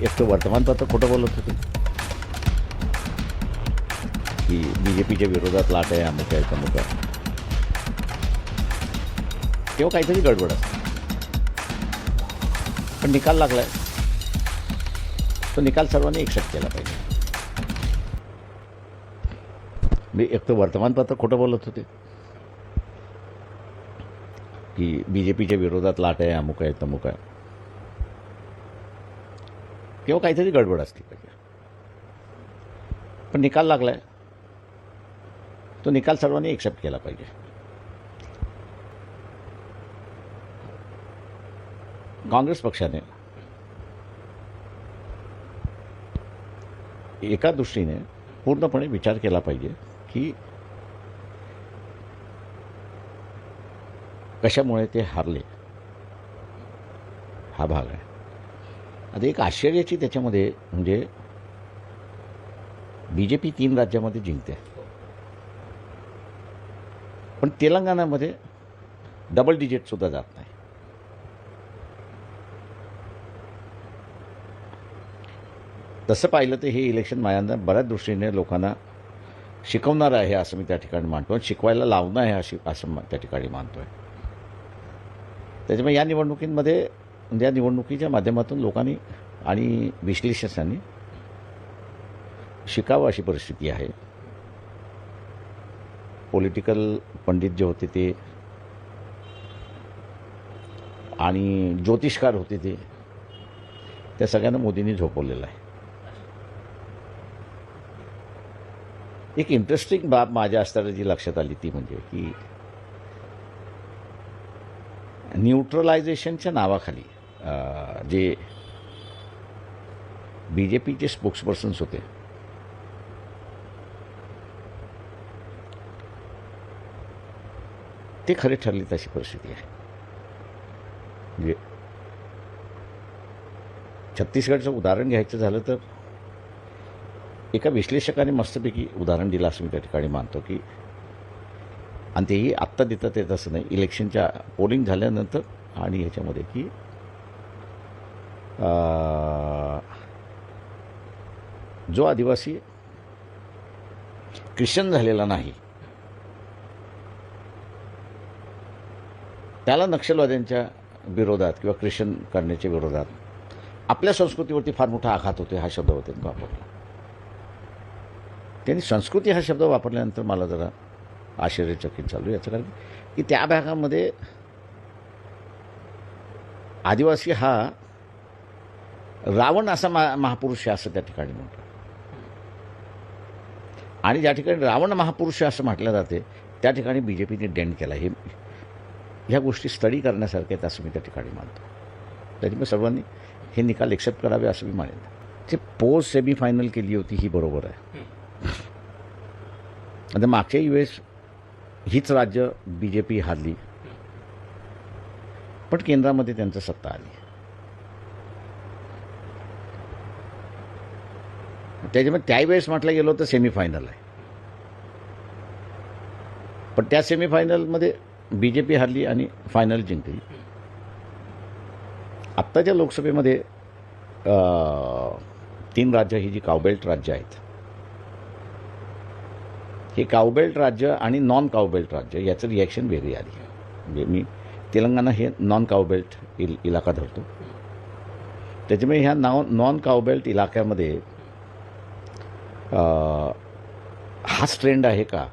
एक तर वर्तमानपत्र खोटं बोलत होते. की बी जे पीच्या विरोधात लाट आहे अमुक आहे तमुक आहे. तेव्हा काहीतरी गडबड असते. पण निकाल लागलाय. तो निकाल सर्वांनी एक्सेप्ट केला पाहिजे. मी एक तर वर्तमानपत्र खोटं बोलत होते. की बी जे पीच्या विरोधात लाट आहे अमुक आहे तमुक आहे. किंवा काहीतरी गडबड असली पाहिजे. पण निकाल लागलाय. तो निकाल सर्वांनी एक्सेप्ट केला पाहिजे. काँग्रेस पक्षाने एका दृष्टीने पूर्णपणे विचार केला पाहिजे की कशामुळे ते हारले. हा भाग आहे. आता एक आश्चर्याची त्याच्यामध्ये म्हणजे बी जे पी तीन राज्यामध्ये जिंकते. पण तेलंगणामध्ये डबल डिजिटसुद्धा जात नाही. तसं पाहिलं तर हे इलेक्शन माझ्यांना बऱ्याच दृष्टीने लोकांना शिकवणार आहे असं मी त्या ठिकाणी मानतो आणि शिकवायला लावणं आहे अशी असं त्या ठिकाणी मानतो आहे त्याच्यामुळे या निवडणुकींमध्ये या निवडणुकीच्या माध्यमातून लोकांनी आणि विश्लेषकांनी शिकावं अशी परिस्थिती आहे. पॉलिटिकल पंडित जे होते ते आणि ज्योतिषकार होते ते त्या सगळ्यांना मोदींनी झोपवलेलं आहे. एक इंटरेस्टिंग बाब माझ्या असताना जी लक्षात आली ती म्हणजे की न्यूट्रलायझेशनच्या नावाखाली जे बी जे पीचे स्पोक्सपर्सन्स होते. ते खरे ठरले तशी परिस्थिती आहे. म्हणजे छत्तीसगडचं उदाहरण घ्यायचं झालं तर एका विश्लेषकाने मस्तपैकी उदाहरण दिलं असं मी त्या ठिकाणी मानतो की आणि तेही आत्ता देतात येत असं नाही इलेक्शनच्या पोलिंग झाल्यानंतर आणि ह्याच्यामध्ये की जो आदिवासी ख्रिश्चन झालेला नाही त्याला नक्षलवाद्यांच्या विरोधात किंवा ख्रिश्चन करण्याच्या विरोधात आपल्या संस्कृतीवरती फार मोठा आघात होते हा शब्द होते वापरला. त्यांनी संस्कृती हा शब्द वापरल्यानंतर मला जरा आश्चर्यचकित चालू याचं कारण की त्या भागामध्ये आदिवासी हा रावण असा मा महापुरुष आहे असं त्या ठिकाणी म्हणतो आणि ज्या ठिकाणी रावण महापुरुष असं म्हटलं जाते त्या ठिकाणी बी जे पीने डेंड केला. हे ह्या गोष्टी स्टडी करण्यासारख्या आहेत असं मी त्या ठिकाणी मानतो. त्याच्यामुळे सर्वांनी हे निकाल एक्सेप्ट करावे असं मी मानेन. जे पोस्ट सेमीफायनल केली होती ही बरोबर आहे. आता मागच्याही वेळेस हीच राज्य बी जे पी हारली. पण केंद्रामध्ये त्यांचं सत्ता आली. त्याच्यामुळे त्यावेळेस म्हटलं गेलो तर सेमीफायनल आहे. पण त्या सेमीफायनलमध्ये बी जे पी हारली आणि फायनल जिंकली. आत्ताच्या लोकसभेमध्ये तीन राज्य ही जी कावबेल्ट राज्य आहेत. हे कावबेल्ट राज्य आणि नॉन कावबेल्ट राज्य याचं रिॲक्शन वेगळी आली म्हणजे मी तेलंगणा हे नॉन कावबेल्ट इल इलाका धरतो. त्याच्यामुळे ह्या नॉन नॉन कावबेल्ट इलाक्यामध्ये हाच ट्रेंड आहे का?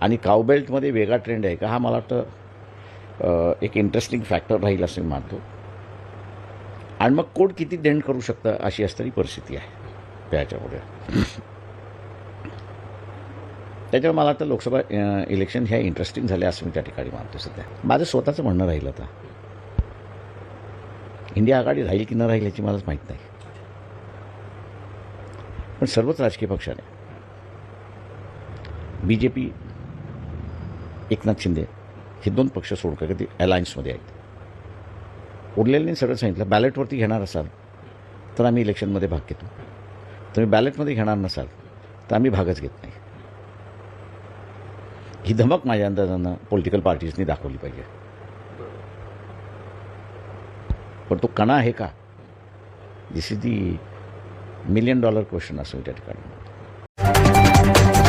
आणि कावबेल्टमध्ये वेगळा ट्रेंड आहे का? हा मला वाटतं एक इंटरेस्टिंग फॅक्टर राहील असं मी मानतो. आणि मग कोण किती डेंड करू शकतं अशी असणारी परिस्थिती आहे त्याच्यामुळे त्याच्यामुळे मला आता लोकसभा इलेक्शन ह्या इंटरेस्टिंग झाल्या असं मी त्या ठिकाणी मानतो सध्या. माझं स्वतःचं म्हणणं राहिलं आता. इंडिया आघाडी राहील की न राहील याची मलाच माहीत नाही. पण सर्वच राजकीय पक्षाने. B J P Eknath Shinde हे दोन पक्ष सोडून का ते अलायन्समध्ये आहेत. उरलेल्यांनी सगळं सांगितलं बॅलेटवरती घेणार असाल तर आम्ही इलेक्शनमध्ये भाग घेतो. तुम्ही बॅलेटमध्ये घेणार नसाल तर आम्ही भागच घेत नाही. ही धमक माझ्या अंदाजानं पॉलिटिकल पार्टीजनी दाखवली पाहिजे. पण तो कणा आहे का? This is the million dollar question असं मी त्या ठिकाणी म्हणतो